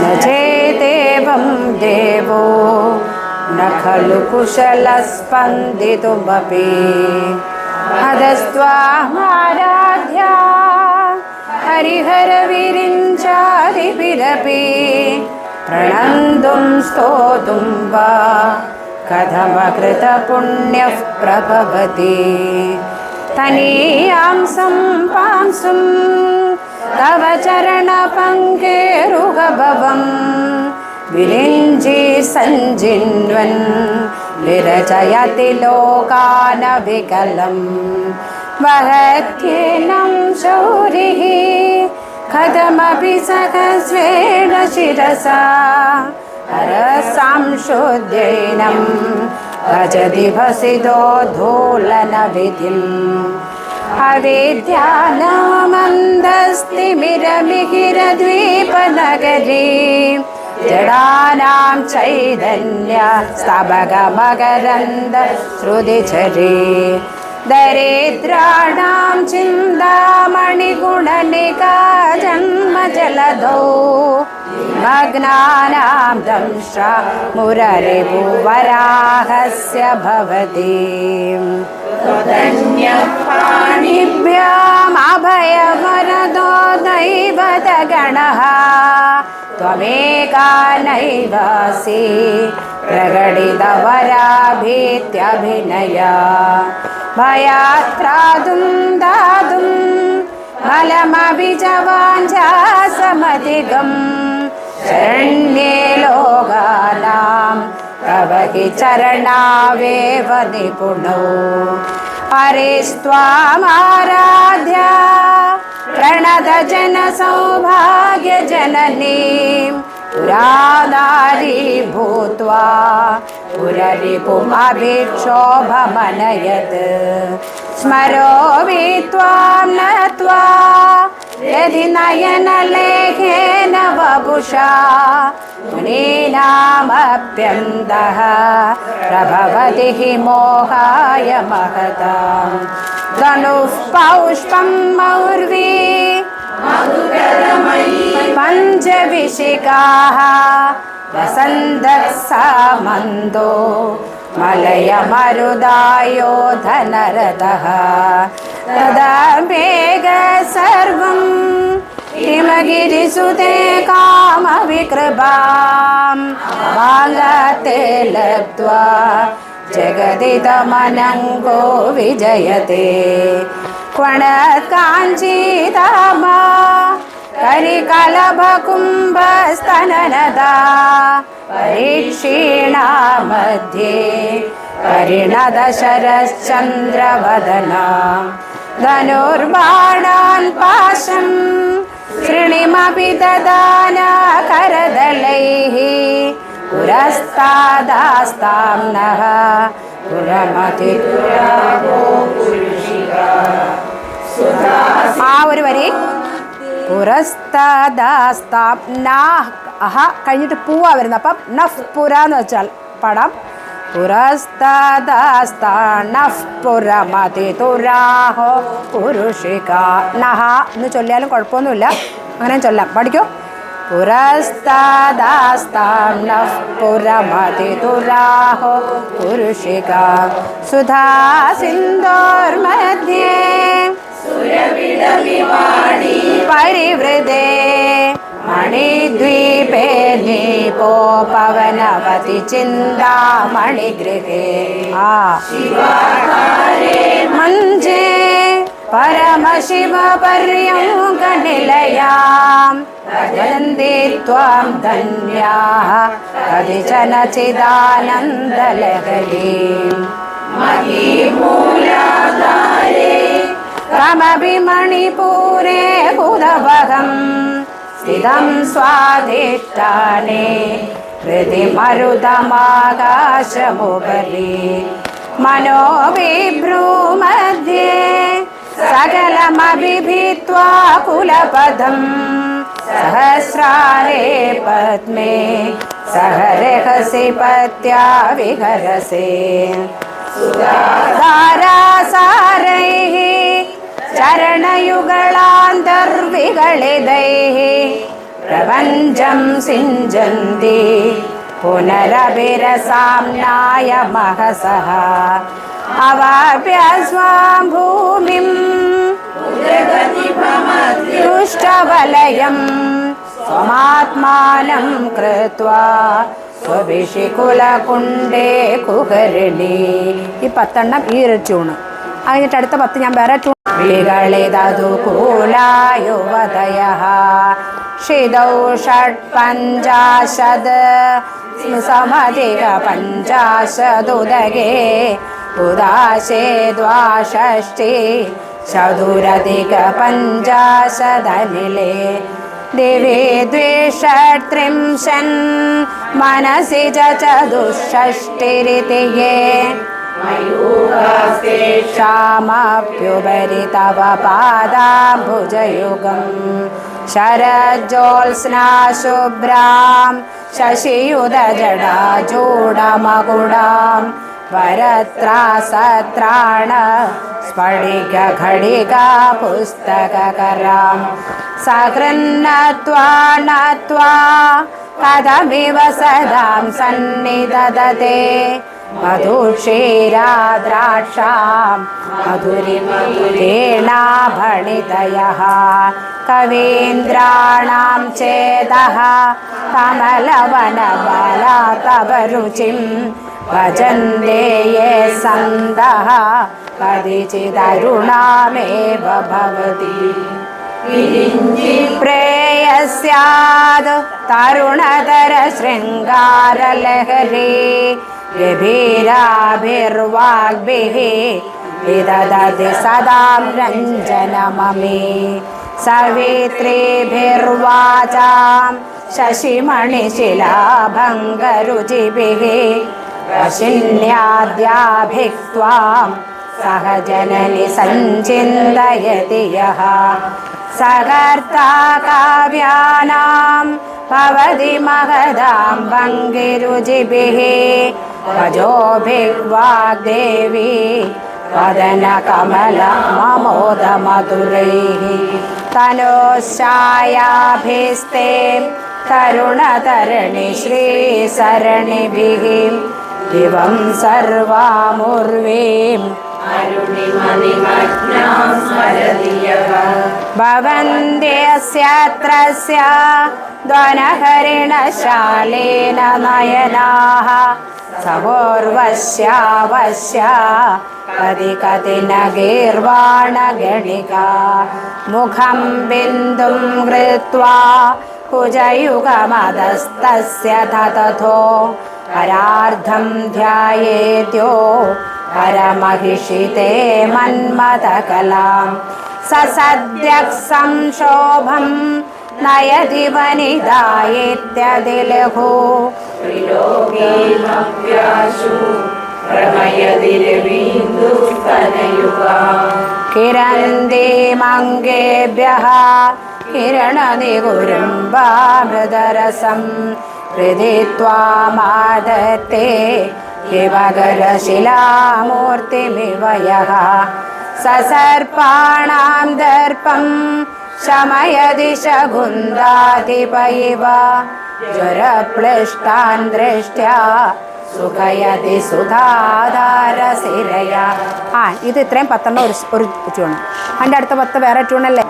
न चेदेवं देवो न खलु कुशलस्पन्दितुमपि अधस्त्वामाराध्या हरिहरविरिञ्चादिभिरपि प्रणन्तुं स्तोतुं वा कथमकृतपुण्यः प्रभवति तनीयां सम्पांसुं तव चरणपङ्केरुगभवं विरिञ्जि सञ्जिन्वन्। विरचयति लोकानविकलम् वहत्येनं शौरिः। कथमपि सहस्रेण शिरसा। हरसांशोद्यैनं भजति भसितो धोलनविधिम् अविद्यानामन्दस्तिमिरमिहिरद्वीपनगरी जडानां चैतन्य स्तबगमकरन्द श्रुतिचरी दरिद्राणां चिन्तामणिगुणनिका जन्मजलधौ मग्नानां दंशा मुररिभुवराहस्य भवति पाणिभ्यामभयवरदो दैवतगणः त्वमेका नैवासि प्रकटितवराभीत्यभिनया भयात्रातुं दातुं फलमपि च वाञ्छासमधिकं शरण्ये लोकानां तव हि चरणावेव निपुणौ हरिस्त्वामाराध्या प्रणतजनसौभाग्यजननीं पुरादारी भूत्वा पुररिपुमभिक्षोभमनयत् स्मरोमि त्वां नत्वा यदि नयनलेखेन वपुषा मुनीनामप्यन्तः प्रभवति हि मोहाय महतां धनुः पौष्पं मौर्वी पञ्चविशिकाः वसन्तः सामन्दो मलयमरुदायो धनरथः तदा मेघ सर्वं ഹിമഗിരിസുതേ കാമവികൃപാം. ബാലത്തെ ലബ്ധ്വാ. ജഗതിതമനങ്കോ വിജയത്തെ ക്വണത്കാഞ്ചീതമ കരികലഭകുംഭസ്തനനദാ. പരീക്ഷീണാ മധ്യേ പരിണതശരശ്ചന്ദ്രവദന. ധനുർബാണാൻ പാശം ಸೃಣಿಮಪಿ ದದಾನ ಕರದಲೈಃ ಪುರಸ್ತಾದಾಸ್ತಾಂ ನಃ ಪುರಮತಿ ആ ഒരു വരി. പുരസ്താദാസ്താം അഹ കഴിഞ്ഞിട്ട് പൂവാ വരുന്ന അപ്പം നഫ് പുര എന്ന് വെച്ചാൽ പടം. പുരസ്താദാസ്താണഃ പുരുഷിക നഹ എന്ന് ചൊല്ലിയാലും കുഴപ്പമൊന്നുമില്ല. അങ്ങനെ ചൊല്ലാം. പഠിക്കോ. പുരസ്താദാസ്താണഃ പുരുഷിക സുധാ സിന്ദോർമധ്യേ. പരിവൃതേ. मणिद्वीपे नीपो पवनवति चिन्तामणिगृहे आ मञ्जे परमशिवपर्यङ्कनिलयां वदन्ति त्वां धन्याः कतिचन चिदानन्दलहरीम् कमपि मणिपूरे बुधवहं स्थितं स्वाधिष्ठाने हृदि मरुतमाकाशमुपरि मनोविभ्रूमध्ये सकलमपि भीत्वा कुलपदं। सहस्रारे पद्मे सह रहसि पत्या विहरसे धारासारैः चरणयुगलान्तर्विगलितैः പ്രപഞ്ചം സിഞ്ചന്തി പുനരഭിരസാംനായ മഹസഃ അവാപ്യ സ്വാം ഭൂമിം ദുഷ്ടവലയം സ്വമാത്മാനം കൃത്വാ സ്വഭിഷികുലകുണ്ടേ കുഹരിണി ഈ പത്തെണ്ണം ഈ ഒരു ട്യൂണ് അത് കഴിഞ്ഞിട്ട് അടുത്ത പത്ത് ഞാൻ വേറെ ട്യൂൺ വികളിതതുകൂലായുവതയ ഷിതൗ ഷഡ് പഞ്ചാശത് സമധിക പഞ്ചാശതുദകേ ഉദാശേ ദ്വാഷഷ്ടി ചതുരധിക പഞ്ചാശതനിലേ दिवे द्विषत्रिंशन् मनसि च चतुष्षष्टिरिति ये मयूखास्तेषामप्युपरि तव पादाम्बुजयुगं शरज्जोत्स्ना शुभ्रां शशियुधजडाजूडमकुडां वरत्रासत्राण स्फटिकघटिका पुस्तककरां सकृन्नत्वा नत्वा कथमिव सदां सन्निददते मधुक्षीरा द्राक्षां मधुरिमधुरेणाभणितयः कवीन्द्राणां चेदः कमलवनबलातवरुचिं भजन्ते ये सन्दः कदिचिदरुणामेव भवति प्रेयस्याद् तरुणतरशृङ्गारलहरी गभीराभिर्वाग्भिः विददति सदां रञ्जनममे सवित्रीभिर्वाचां शशिमणिशिलाभङ्गरुचिभिः वशिन्याद्याभिः त्वां सह जननि सञ्चिन्तयति यः सगर्ता काव्यानां भवति महदां भङ्गिरुचिभिः भजोभिग्वाग्देवी वदनकमलममोदमधुरैः तनोश्चायाभिस्ते तरुणतरणि श्रीसरणिभिः दिवं सर्वामुर्वीम् भवन्त्यस्यत्रस्य द्वनहरिणशालेन नयनाः सहोर्वश्यावश्य कति कति न गीर्वाणगणिका मुखं बिन्दुं कृत्वा कुजयुगमदस्तस्य तथो परार्धं ध्यायेद्यो परमहिषिते मन्मथकलां स सद्यः संशोभं नयति ത്രിലോകീമപ്യാശു പ്രമയതിരവീന്ദുസ്തനയുഗ കിരന്തി മംഗേഭ്യഃ കിരണനികുരുംബാമൃതരസം ഹൃദി മാദത്തെ ഹിമകരശിലാമൂർത്തിമിവ യः സസർപ്പാണാം ദർപ്പം ശമയതി ശകുന്താധിപ ज्वरप्लष्टान् दृष्ट्या സുഖയതി സുധാധാരസിരയ ആ ഇത് ഇത്രയും പത്തെണ്ണം ഒരു ഒരു ട്യൂണ് അതിൻ്റെ അടുത്ത പത്ത് വേറെ ട്യൂണല്ലേ